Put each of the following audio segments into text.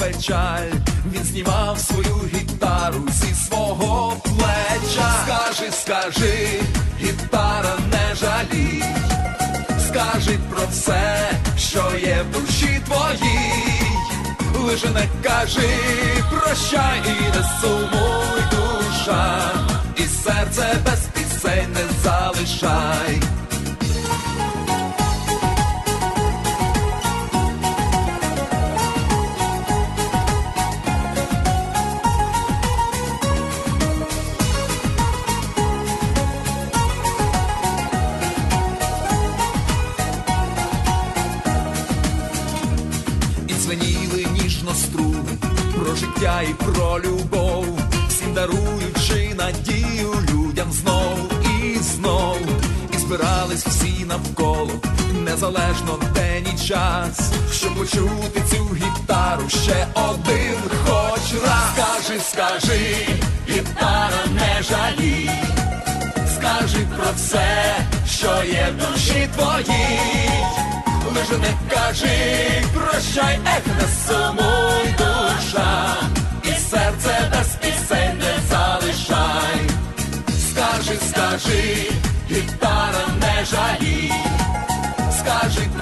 печаль, він знімав свою гітару зі свого плеча. Скажи, скажи, гітара не жалій. Скажи про все, що є в душі твоїй. Лише не кажи, прощай і не сумуй душа, і серце без пісень не залишай. Незалежно день і час, щоб почути цю гітару ще один хоч раз. Скажи, скажи, гітара не жалій. Скажи про все, що є в душі твоїй. Лише не кажи, прощай, ех, не сумуй душа, і серце без пісень не залишай. Скажи, скажи, гітара не жалій.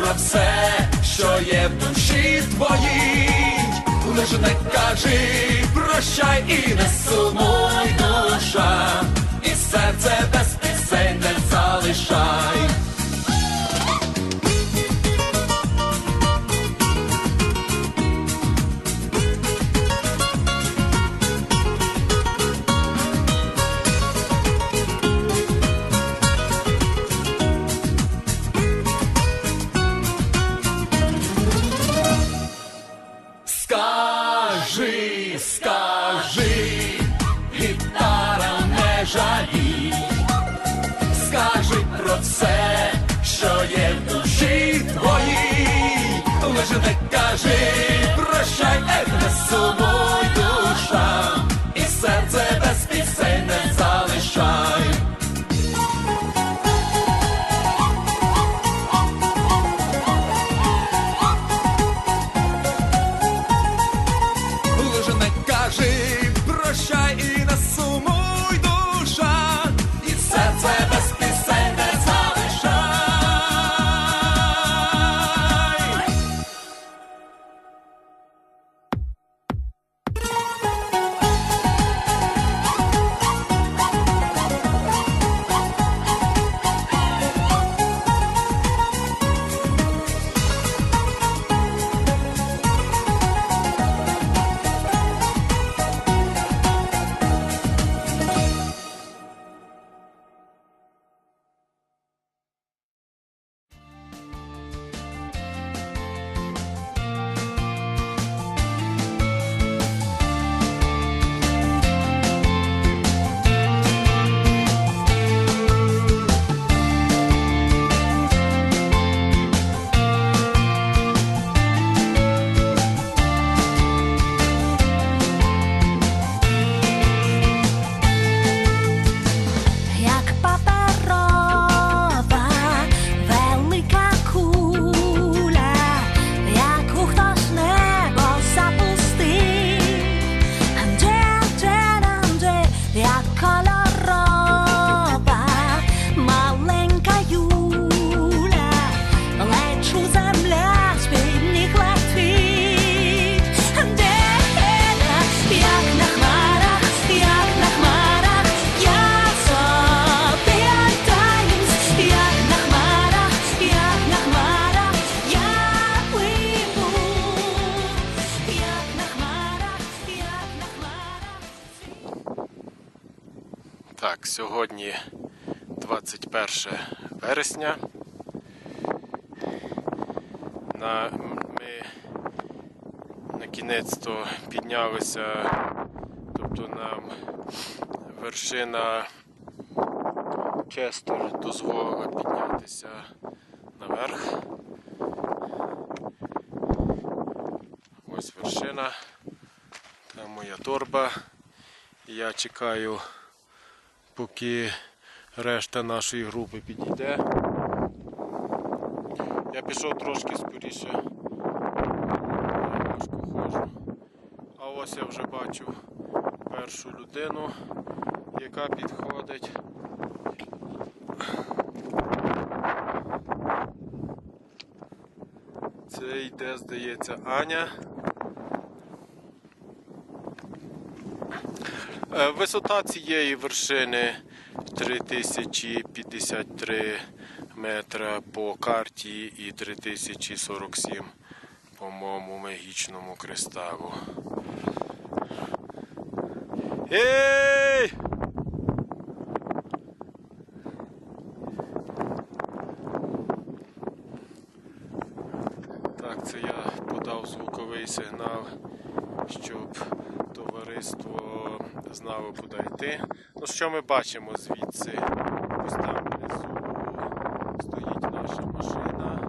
Про все, що є в душі твоїй. Лише не кажи, прощай і не сумуй душа, і серце без пісень не залишай. Кажи, прощай, ех, не сумуй сьогодні 21 вересня. На, ми на кінець-то піднялися, тобто нам вершина Честер дозволила піднятися наверх. Ось вершина, там моя торба. Я чекаю поки решта нашої групи підійде. Я пішов трошки скоріше. Важко ходжу. А ось я вже бачу першу людину, яка підходить. Це йде, здається, Аня. Висота цієї вершини 3053 метра по карті і 3047 по моєму магічному кристалу. Ей! Так, це я подав звуковий сигнал, щоб товариство знало, куди йти. Ну, що ми бачимо звідси? Ось там внизу стоїть наша машина.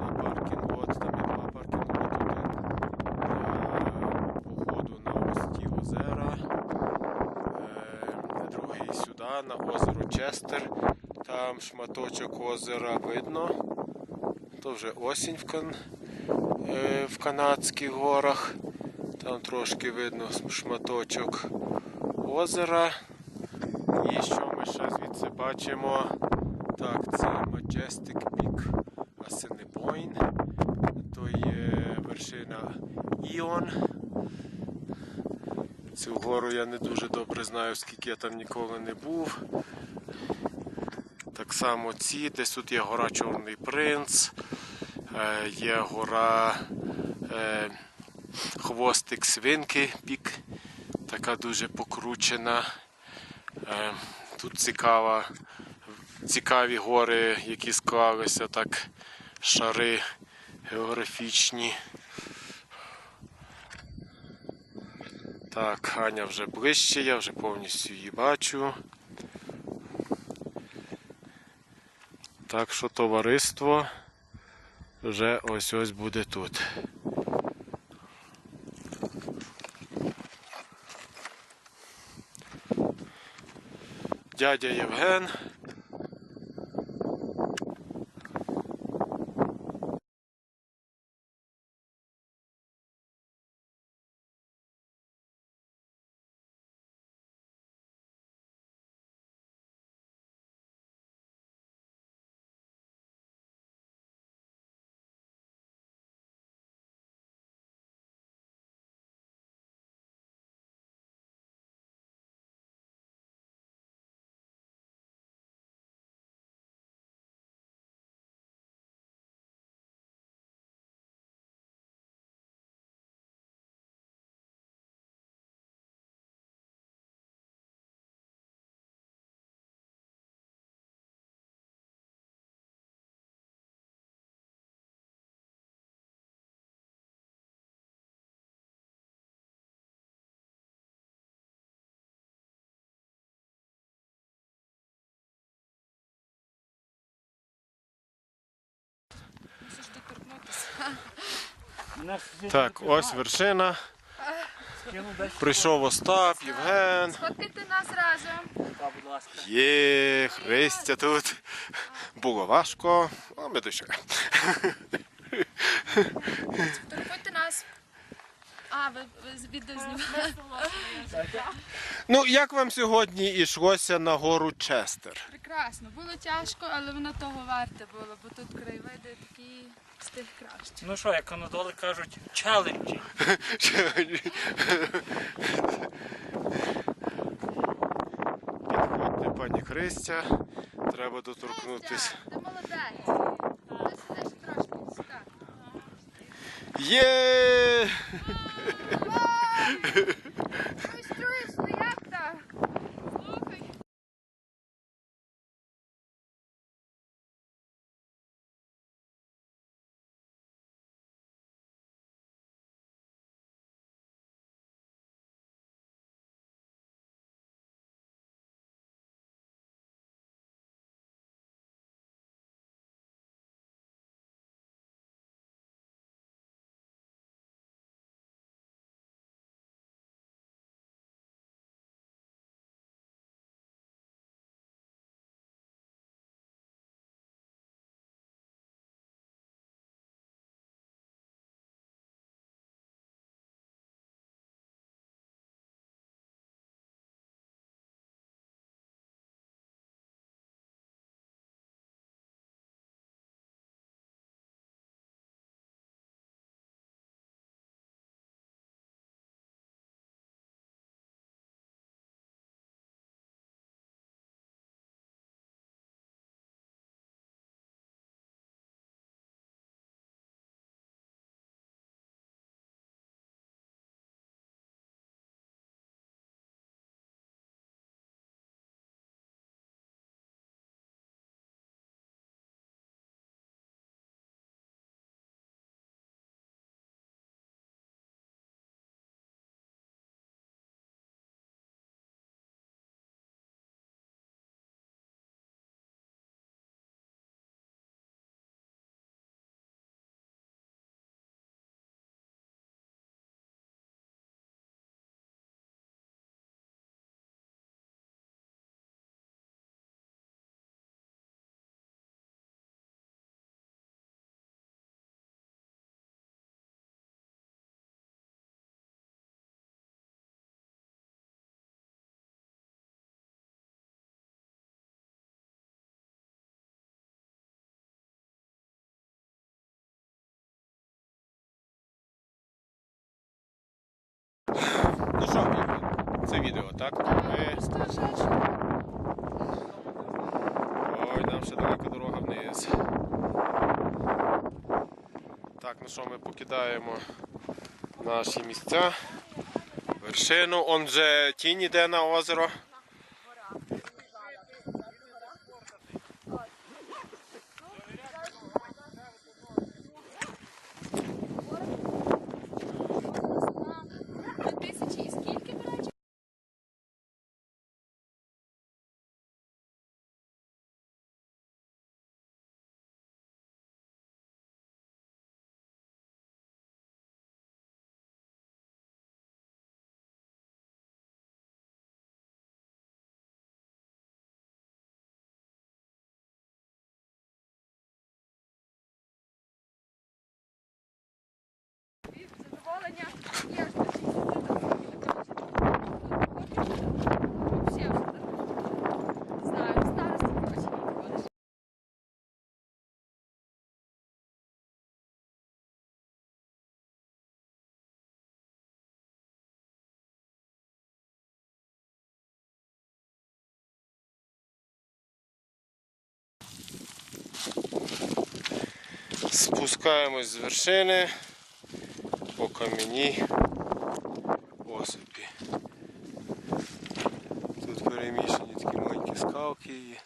На паркінг от, там є два паркінг один для походу на ось ті озера. Е, Другий сюди, на озеро Честер. Там шматочок озера видно. То вже осінь в, кан... е, в Канадських горах. Там трошки видно шматочок озера. І що ми ще звідси бачимо? Так, це Majestic Peak Assiniboine. То є вершина Іон. Цю гору я не дуже добре знаю, оскільки я там ніколи не був. Так само ці, десь тут є гора Чорний Принц, е, є гора е, Хвостик Свинки, пік, така дуже покручена. Е, тут цікава, цікаві гори, які склалися, так шари географічні. Так, Аня вже ближче, я вже повністю її бачу. Так що товариство вже ось ось буде тут. Дядя Євген. Так, ось вершина. Прийшов Остап, Євген. Сфоткайте нас разом. Є, Христя тут. Було важко, а ми дійшли. Фотографуйте нас. А, ви, ви відео знімаєте. Ну, як вам сьогодні йшлося на гору Честер? Прекрасно. Було тяжко, але воно того варте було, бо тут краєвиди такі з тих краще. Ну що, як канадоли кажуть, челенджі. Підходьте, пані Христя. Треба доторкнутися. Ти молодець. Ти сидиш трошки сюди. Є! Ну що, це відео, так? Е, Ой, нам ще далека дорога вниз. Так, ну що, ми покидаємо наші місця, вершину, он же тінь іде на озеро. Спускаємось з вершини по кам'яній осипі. Тут переміщені такі маленькі скалки є.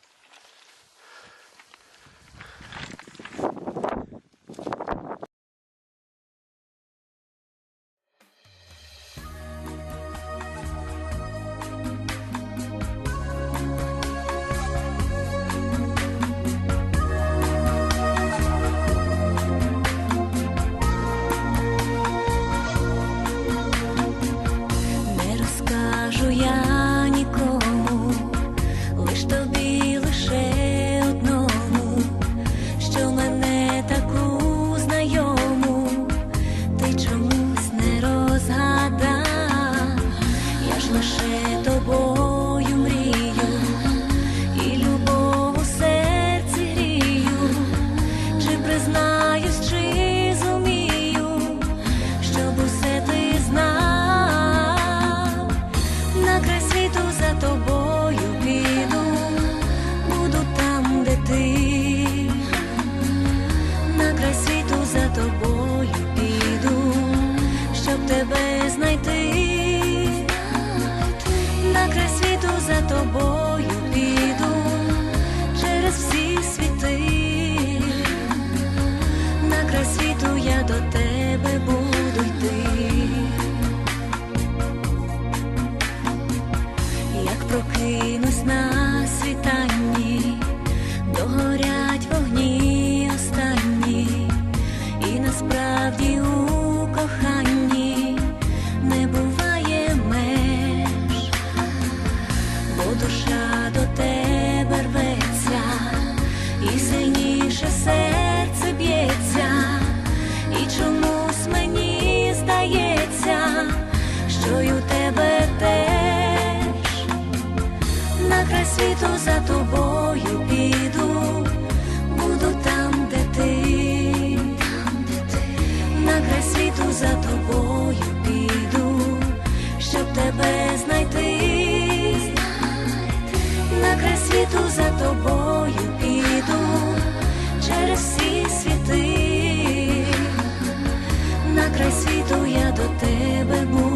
світу за тобою піду, буду там, де ти, на край світу за тобою піду, щоб тебе знайти, на край світу за тобою піду, через всі світи, на край світу я до тебе буду.